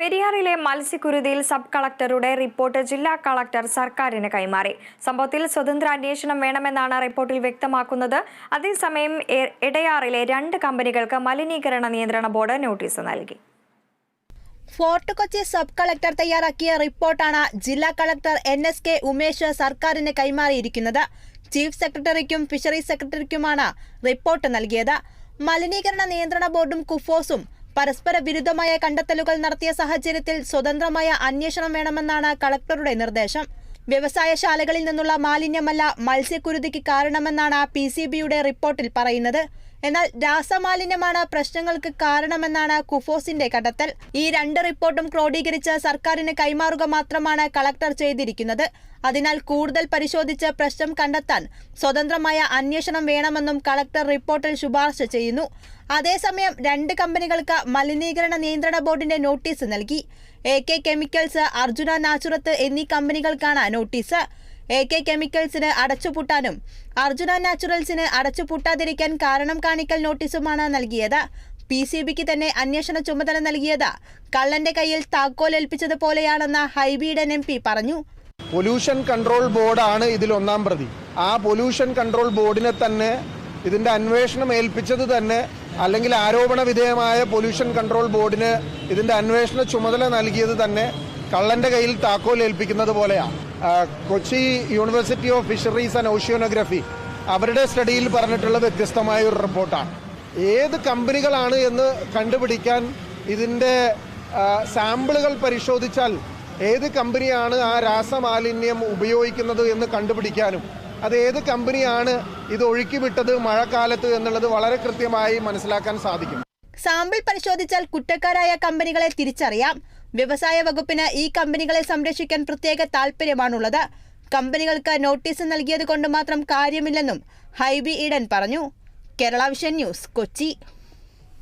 പെരിയാറിലെ മത്സ്യക്കുരുതിയിൽ സബ് കളക്ടറുടെ റിപ്പോർട്ട് ജില്ലാ കളക്ടർ സർക്കാരിന് കൈമാറി. സംഭവത്തിൽ സ്വതന്ത്ര അന്വേഷണം വേണമെന്നാണ് റിപ്പോർട്ടിൽ വ്യക്തമാക്കുന്നത്. അതേസമയം ഇടയാറിലെ രണ്ട് കമ്പനികൾക്ക് മലിനീകരണ നിയന്ത്രണ ബോർഡ് നോട്ടീസ് നൽകി. ഫോർട്ട് കൊച്ചി സബ് കളക്ടർ തയ്യാറാക്കിയ റിപ്പോർട്ടാണ് ജില്ലാ collector N S K Umesh സർക്കാരിന് കൈമാറിയിരിക്കുന്നത്. ചീഫ് സെക്രട്ടറിക്കും ഫിഷറീസ് സെക്രട്ടറിക്കുമാണ് റിപ്പോർട്ട് നൽകിയത്. മലിനീകരണ നിയന്ത്രണ ബോർഡും കുഫോസും പരസ്പര വിരുദ്ധമായ കണ്ടെത്തലുകൾ നടത്തിയ സാഹചര്യത്തിൽ സ്വതന്ത്രമായ അന്വേഷണം വേണമെന്നാണ് കളക്ടറുടെ നിർദ്ദേശം. വ്യവസായശാലകളിൽ നിന്നുള്ള മാലിന്യമല്ല മത്സ്യക്കുരുതിക്ക് കാരണമെന്നാണ് പി സി ബിയുടെ റിപ്പോർട്ടിൽ പറയുന്നത്. എന്നാൽ രാസമാലിന്യമാണ് പ്രശ്നങ്ങൾക്ക് കാരണമെന്നാണ് കുഫോസിന്റെ കണ്ടെത്തൽ. ഈ രണ്ട് റിപ്പോർട്ടും ക്രോഡീകരിച്ച് സർക്കാരിന് കൈമാറുക മാത്രമാണ് കളക്ടർ ചെയ്തിരിക്കുന്നത്. അതിനാൽ കൂടുതൽ പരിശോധിച്ച് പ്രശ്നം കണ്ടെത്താൻ സ്വതന്ത്രമായ അന്വേഷണം വേണമെന്നും കളക്ടർ റിപ്പോർട്ടിൽ ശുപാർശ ചെയ്യുന്നു. അതേസമയം രണ്ട് കമ്പനികൾക്ക് മലിനീകരണ നിയന്ത്രണ ബോർഡിന്റെ നോട്ടീസ് നൽകി. എ കെ കെമിക്കൽസ് അർജുന നാച്ചുറത്ത് എന്നീ കമ്പനികൾക്കാണ് നോട്ടീസ്. എ കെ കെമിക്കൽസിന് അടച്ചുപൂട്ടാനും അർജുന നാച്ചുറൽസിന് അടച്ചുപൂട്ടാതിരിക്കാൻ കാരണം കാണിക്കൽ നോട്ടീസുമാണ് നൽകിയത്. പി സി ബിക്ക് തന്നെ അന്വേഷണ ചുമതല നൽകിയത്. കള്ളന്റെ കയ്യിൽ താക്കോൽ ഏൽപ്പിച്ചതുപോലെയാണെന്ന് ഹൈബീഡൻ എം പി പറഞ്ഞു. പൊല്യൂഷൻ കൺട്രോൾ ബോർഡാണ് ഇതിൽ ഒന്നാം പ്രതി. ആ പൊല്യൂഷൻ കൺട്രോൾ ബോർഡിനെ തന്നെ ഇതിന്റെ അന്വേഷണം ഏൽപ്പിച്ചത് തന്നെ അല്ലെങ്കിൽ ആരോപണ വിധേയമായ പൊല്യൂഷൻ കൺട്രോൾ ബോർഡിന് ഇതിന്റെ അന്വേഷണ ചുമതല നൽകിയത് തന്നെ കള്ളന്റെ കയ്യിൽ താക്കോൽ ഏൽപ്പിക്കുന്നത് പോലെയാണ്. Kochi university of fisheries and oceanography അവരുടെ സ്റ്റഡിയിൽ പറഞ്ഞിട്ടുള്ള വ്യത്യസ്തമായ ഒരു റിപ്പോർട്ടാണ്. ഏത് കമ്പനികളാണ് എന്ന് കണ്ടുപിടിക്കാൻ ഇതിന്റെ സാമ്പിളുകൾ പരിശോധിച്ചാൽ ഏത് കമ്പനിയാണ് ആ രാസമാലിന്യം ഉപയോഗിക്കുന്നത് എന്ന് കണ്ടുപിടിക്കാനും അത് ഏത് കമ്പനിയാണ് ഇത് ഒഴുക്കി വിട്ടത് മഴക്കാലത്ത് എന്നുള്ളത് വളരെ കൃത്യമായി മനസ്സിലാക്കാൻ സാധിക്കും. സാമ്പിൾ പരിശോധിച്ചാൽ കുറ്റക്കാരായ കമ്പനികളെ തിരിച്ചറിയാം. വ്യവസായ വകുപ്പിന് ഈ കമ്പനികളെ സംരക്ഷിക്കാൻ പ്രത്യേക താൽപ്പര്യമാണുള്ളത്. കമ്പനികൾക്ക് നോട്ടീസ് നൽകിയത് കൊണ്ട് മാത്രം കാര്യമില്ലെന്നും ഹൈബി ഈഡൻ പറഞ്ഞു. Kerala vision news Kochi.